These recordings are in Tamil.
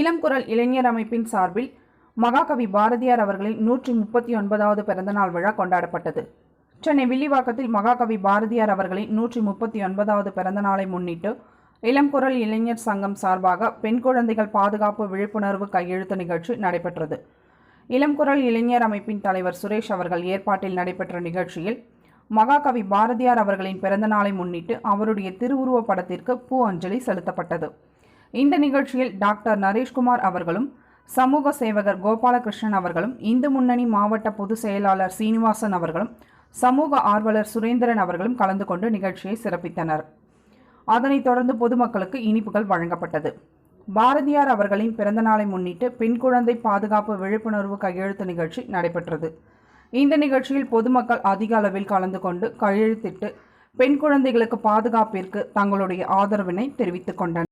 இளம் குரல் இளைஞர் அமைப்பின் சார்பில் மகாகவி பாரதியார் அவர்களின் நூற்றி முப்பத்தி ஒன்பதாவது பிறந்தநாள் விழா கொண்டாடப்பட்டது. சென்னை வில்லிவாக்கத்தில் மகாகவி பாரதியார் அவர்களின் நூற்றி முப்பத்தி ஒன்பதாவது பிறந்தநாளை முன்னிட்டு இளம் குரல் இளைஞர் சங்கம் சார்பாக பெண் குழந்தைகள் பாதுகாப்பு விழிப்புணர்வு கையெழுத்து நிகழ்ச்சி நடைபெற்றது. இளம் குரல் இளைஞர் அமைப்பின் தலைவர் சுரேஷ் அவர்கள் ஏற்பாட்டில் நடைபெற்ற நிகழ்ச்சியில் மகாகவி பாரதியார் அவர்களின் பிறந்தநாளை முன்னிட்டு அவருடைய திருவுருவப் படத்திற்கு பூ அஞ்சலி செலுத்தப்பட்டது. இந்த நிகழ்ச்சியில் டாக்டர் நரேஷ்குமார் அவர்களும் சமூக சேவகர் கோபாலகிருஷ்ணன் அவர்களும் இந்து முன்னணி மாவட்ட பொதுச் செயலாளர் சீனிவாசன் அவர்களும் சமூக ஆர்வலர் சுரேந்திரன் அவர்களும் கலந்து கொண்டு நிகழ்ச்சியை சிறப்பித்தனர். அதனைத் தொடர்ந்து பொதுமக்களுக்கு இனிப்புகள் வழங்கப்பட்டது. பாரதியார் அவர்களின் பிறந்த நாளை முன்னிட்டு பெண் குழந்தை பாதுகாப்பு விழிப்புணர்வு கையெழுத்து நிகழ்ச்சி நடைபெற்றது. இந்த நிகழ்ச்சியில் பொதுமக்கள் அதிக அளவில் கலந்து கொண்டு கையெழுத்திட்டு பெண் குழந்தைகளுக்கு பாதுகாப்பிற்கு தங்களுடைய ஆதரவினை தெரிவித்துக் கொண்டனர்.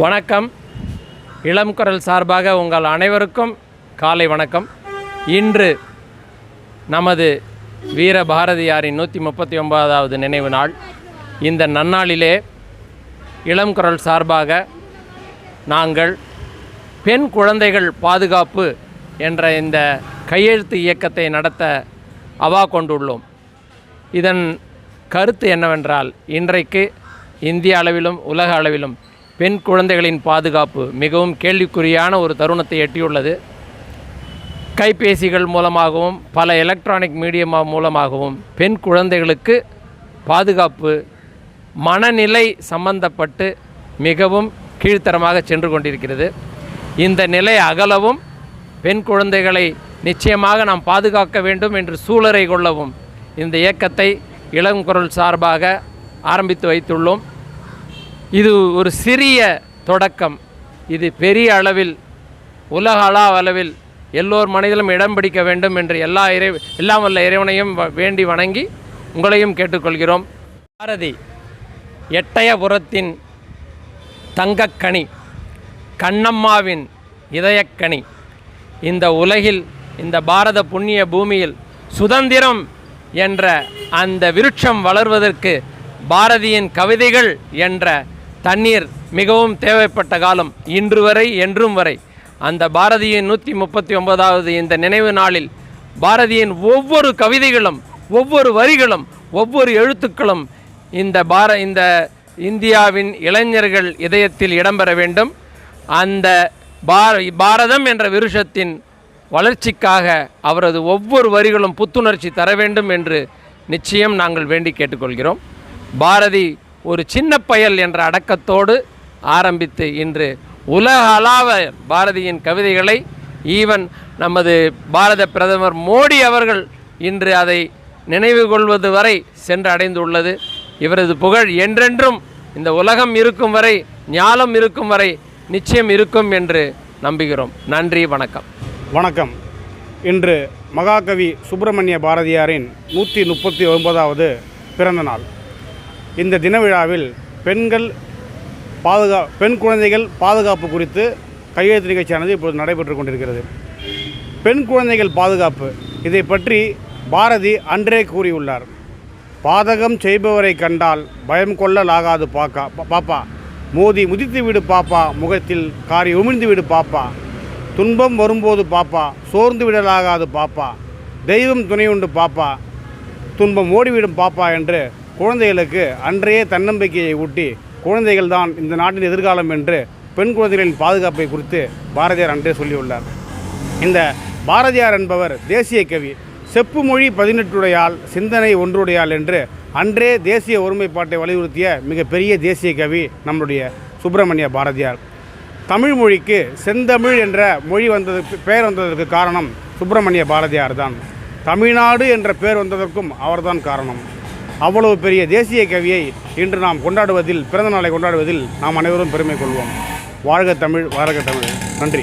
வணக்கம். இளம் குரல் சார்பாக உங்கள் அனைவருக்கும் காலை வணக்கம். இன்று நமது வீர பாரதியாரின் நூற்றி முப்பத்தி ஒன்பதாவது நினைவு நாள். இந்த நன்னாளிலே இளம் குரல் சார்பாக நாங்கள் பெண் குழந்தைகள் பாதுகாப்பு என்ற இந்த கையெழுத்து இயக்கத்தை நடத்த அவா கொண்டுள்ளோம். இதன் கருத்து என்னவென்றால் இன்றைக்கு இந்திய அளவிலும் உலக அளவிலும் பெண் குழந்தைகளின் பாதுகாப்பு மிகவும் கேள்விக்குறியான ஒரு தருணத்தை எட்டியுள்ளது. கைபேசிகள் மூலமாகவும் பல எலக்ட்ரானிக் மீடியம் மூலமாகவும் பெண் குழந்தைகளுக்கு பாதுகாப்பு மனநிலை சம்பந்தப்பட்டு மிகவும் கீழ்த்தரமாக சென்று கொண்டிருக்கிறது. இந்த நிலை அகலவும் பெண் குழந்தைகளை நிச்சயமாக நாம் பாதுகாக்க வேண்டும் என்று சூழலை கொள்ளவும் இந்த இயக்கத்தை இளங்குரல் சார்பாக ஆரம்பித்து வைத்துள்ளோம். இது ஒரு சிறிய தொடக்கம். இது பெரிய அளவில் உலக அளா அளவில் எல்லோர் மனிதனும் இடம் பிடிக்க வேண்டும் என்று எல்லா இறை எல்லாம் வல்ல இறைவனையும் வ- வேண்டி வணங்கி உங்களையும் கேட்டுக்கொள்கிறோம். பாரதி எட்டயபுரத்தின் தங்கக்கனி கண்ணம்மாவின் இதயக்கனி. இந்த உலகில் இந்த பாரத புண்ணிய பூமியில் சுதந்திரம் என்ற அந்த விருட்சம் வளர்வதற்கு பாரதியின் கவிதைகள் என்ற தண்ணீர் மிகவும் தேவைப்பட்ட காலம் இன்று வரை என்றும் வரை. அந்த பாரதியின் நூற்றி முப்பத்தி ஒன்பதாவது இந்த நினைவு நாளில் பாரதியின் ஒவ்வொரு கவிதைகளும் ஒவ்வொரு வரிகளும் ஒவ்வொரு எழுத்துக்களும் இந்த பார இந்த இந்தியாவின் இளைஞர்கள் இதயத்தில் இடம்பெற வேண்டும். அந்த பார பாரதம் என்ற விருஷத்தின் வளர்ச்சிக்காக அவரது ஒவ்வொரு வரிகளும் புத்துணர்ச்சி தர வேண்டும் என்று நிச்சயம் நாங்கள் வேண்டி கேட்டுக்கொள்கிறோம். பாரதி ஒரு சின்ன பயல் என்ற அடக்கத்தோடு ஆரம்பித்து இன்று உலக அளாவ பாரதியின் கவிதைகளை ஈவன் நமது பாரத பிரதமர் மோடி அவர்கள் இன்று அதை நினைவு கொள்வது வரை சென்று அடைந்துள்ளது இவரது புகழ் என்றென்றும் இந்த உலகம் இருக்கும் வரை ஞாலம் இருக்கும் வரை நிச்சயம் இருக்கும் என்று நம்புகிறோம். நன்றி வணக்கம். வணக்கம். இன்று மகாகவி சுப்பிரமணிய பாரதியாரின் நூற்றி முப்பத்தி ஒன்பதாவது பிறந்த நாள் இந்த தின விழாவில் பெண்கள் பாதுகா பெண் குழந்தைகள் பாதுகாப்பு குறித்து கையெழுத்து நிகழ்ச்சியானது இப்போது நடைபெற்று கொண்டிருக்கிறது. பெண் குழந்தைகள் பாதுகாப்பு இதை பற்றி பாரதி அன்றே கூறியுள்ளார். பாதகம் செய்பவரை கண்டால் பயம் கொள்ளலாகாது பாக்கா பாப்பா. மோதி முதித்து விடு பாப்பா முகத்தில் காரி உமிழ்ந்து விடு பாப்பா. துன்பம் வரும்போது பாப்பா சோர்ந்து விடலாகாது பாப்பா. தெய்வம் துணையுண்டு பாப்பா. துன்பம் ஓடிவிடும் பாப்பா என்று குழந்தைகளுக்கு அன்றைய தன்னம்பிக்கையை ஊட்டி குழந்தைகள் தான் இந்த நாட்டின் எதிர்காலம் என்று பெண் குழந்தைகளின் பாதுகாப்பை குறித்து பாரதியார் அன்றே சொல்லியுள்ளார். இந்த பாரதியார் என்பவர் தேசிய கவி. செப்பு மொழி பதினெட்டுடையால் சிந்தனை ஒன்றுடையால் என்று அன்றே தேசிய ஒருமைப்பாட்டை வலியுறுத்திய மிகப்பெரிய தேசிய கவி நம்முடைய சுப்பிரமணிய பாரதியார். தமிழ் மொழிக்கு செந்தமிழ் என்ற மொழி வந்ததுக்கு பெயர் வந்ததற்கு காரணம் சுப்பிரமணிய பாரதியார் தான் தமிழ்நாடு என்ற பேர் வந்ததற்கும் அவர்தான் காரணம். அவ்வளவு பெரிய தேசிய கவியை இன்று நாம் கொண்டாடுவதில் பிறந்த நாளை கொண்டாடுவதில் நாம் அனைவரும் பெருமை கொள்வோம். வாழ்க தமிழ் வாழ்க தமிழ். நன்றி.